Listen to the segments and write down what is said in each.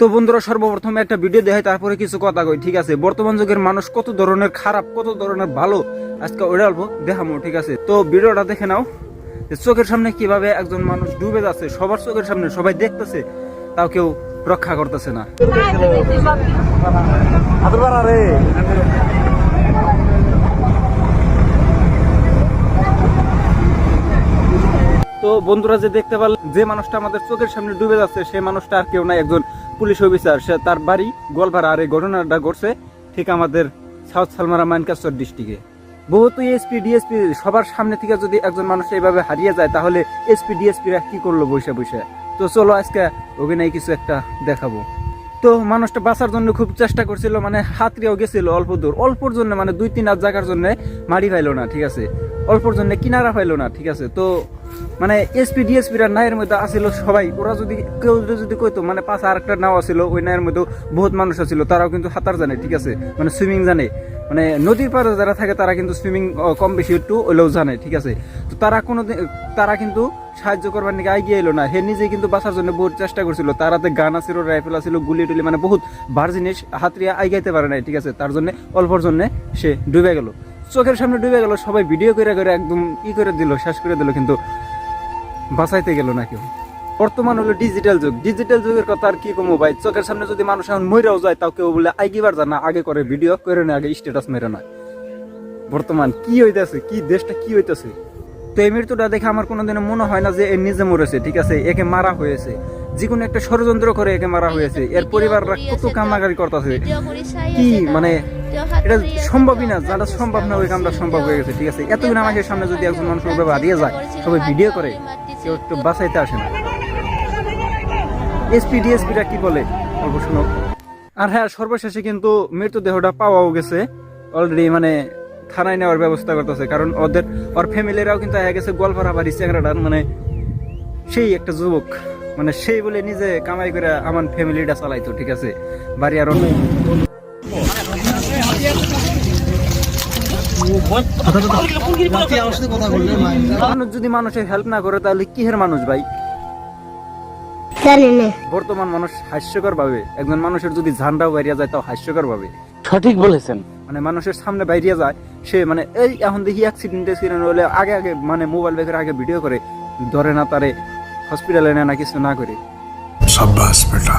তো বন্ধুরা, সর্বপ্রথমে একটা ভিডিও দেখাই, তারপরে কিছু কথা কই, ঠিক আছে? বর্তমান যুগের মানুষ কত ধরনের খারাপ, কত ধরনের ভালো, আজকে ওইটা অল্প দেখামো, ঠিক আছে? তো ভিডিওটা দেখে নাও চোখের সামনে কীভাবে একজন মানুষ ডুবে যাচ্ছে, সবার চোখের সামনে সবাই দেখতেছে, তাও কেউ রক্ষা করতেছে না। তো বন্ধুরা, যে দেখতে পারল যে মানুষটা আমাদের চোখের সামনে ডুবে যাচ্ছে, সেই মানুষটা আর কেউ নাই, একজন পুলিশ অফিসার, সে তার বাড়ি গোলপাড়া আর এই ঘটনাটা ঘটছে ঠিক আমাদের সাউথ সালমারা মাইনকাস্তর ডিস্ট্রিক্টে। বহুত এসপি, ডিএসপি সবার সামনে থেকে যদি একজন মানুষ এইভাবে হারিয়ে যায়, তাহলে এসপি, ডিএসপিরা কি করল বসে বসে? তো চলো আজকে অভিনয় কিছু একটা দেখাবো। তো মানুষটা বাঁচার জন্য খুব চেষ্টা করছিল মানে হাতড়িয়াও গেছিল অল্প দূর। অল্পর জন্য মানে দুই তিন হাত জায়গার জন্য মারি পাইলো না, ঠিক আছে? অল্পর জন্য কিনারা পাইলো না, ঠিক আছে? তো মানে এসপি ডিএসপিরা নায়ের মধ্যে আসিল সবাই। ওরা যদি কেউ যদি কইতো মানে পাশে আরেকটা নাও আছিল ওই নায়ের মধ্যে বহুত মানুষ আছিল তারাও কিন্তু সাঁতার জানে, ঠিক আছে? মানে সুইমিং জানে। মানে নদীর পাড়ে যারা থাকে, তারা কিন্তু সুইমিং কম বেশি একটু ওলেও জানে, ঠিক আছে? তো তারা কোনো তারা কিন্তু সাহায্য করবার নাকি এগিয়ে এলো না। হে নিজে কিন্তু বাঁচার জন্য বহুত চেষ্টা করছিল। তার হাতে গান আছিল, রাইফেল আছিল, গুলি টুলি মানে বহুত বার জিনিস হাতরিয়া আইগাইতে পারে নাই, ঠিক আছে? তার জন্য, অল্পর জন্য সে ডুবে গেল। চোখের সামনে ডুবে গেল, সবাই ভিডিও করে করে একদম ই করে দিল, শেষ করে দিল কিন্তু বাঁচাইতে গেল না কেউ। বর্তমান হলো ডিজিটাল যুগ। ডিজিটাল যুগের কথা আর কি কমো ভাই? চোখের সামনে যদি মানুষ এখন মইরাও যায়, তাও কেউ বলে আইগিবার জানা, আগে করে ভিডিও করে না, আগে স্ট্যাটাস মেরে না। বর্তমান কি হইতাছে? কি দেশটা কি হইতেছে? তো এই মৃত্যুটা দেখে আমার কোনোদিনও মনে হয় না যে এ নিজে মরেছে, ঠিক আছে? একে মারা হয়েছে। যে কোনো একটা ষড়যন্ত্র করে একে মারা হয়েছে। এর পরিবাররা কত কান্নাকারি করতেছে। কি মানে এটা সম্ভবই না, যারা সম্ভব না, ওই কামটা সম্ভব হয়ে গেছে, ঠিক আছে? এতদিন আমাদের সামনে যদি একজন মানুষ হারিয়ে যায়, সবাই ভিডিও করে। কেউ একটু বাঁচাইতে আসে না। এসপি ডিএসপিটা কি বলে? অল্প শুনো। আর হ্যাঁ সর্বশেষে কিন্তু মৃতদেহটা পাওয়াও গেছে। অলরেডি মানে থানায় নেওয়ার ব্যবস্থা করতেছে, কারণ ওদের, ওর ফ্যামিলিরাও কিন্তু হয়ে গেছে গোয়ালপাড়া বাড়ি চ্যাংরাটার মানে সেই একটা যুবক। মানে সেই বলে নিজে কামাই করে আমার ফ্যামিলিটা চালাইতো, ঠিক আছে? বাড়ি আর মানুষ যদি মানুষের হেল্প না করে তাহলে কিহের মানুষ ভাই? বর্তমান মানুষ হাস্যকর ভাবে। একজন মানুষের যদি ঝান্ডাও বাইরিয়া যায় তাও হাস্যকর ভাবে। সঠিক বলেছেন। মানে মানুষের সামনে বাইরিয়া যায় সে মানে এই এখন দেখি অ্যাক্সিডেন্ট হলে আগে আগে মানে মোবাইল বেকের আগে ভিডিও করে ধরে না তারে হসপিটালে নেয় না কিছু না করে। সাব্বাস বেটা।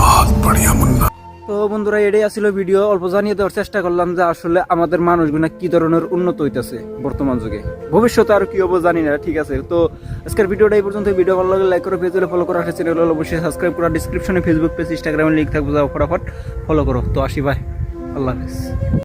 বহুত বড়িয়া মুন্না। তো বন্ধুরা, এটাই আসলে ভিডিও। অল্প জানিয়ে দেওয়ার চেষ্টা করলাম যে আসলে আমাদের মানুষগুলো কি ধরনের উন্নত হইতেছে বর্তমান যুগে। ভবিষ্যতে আর কি হব জানি না, ঠিক আছে? তো আজকের ভিডিওটা এই পর্যন্ত ভিডিও ভালো লাগে লাইক করো ফেসবুকে ফলো করো একটা চ্যানেল অবশ্যই সাবস্ক্রাইব করো। ডিসক্রিপশনে ফেসবুক পেজ ইনস্টাগ্রামে লিঙ্ক থাকবে, যাও, ফটাফট ফলো করো। তো আসি ভাই আল্লাহ হাফিজ।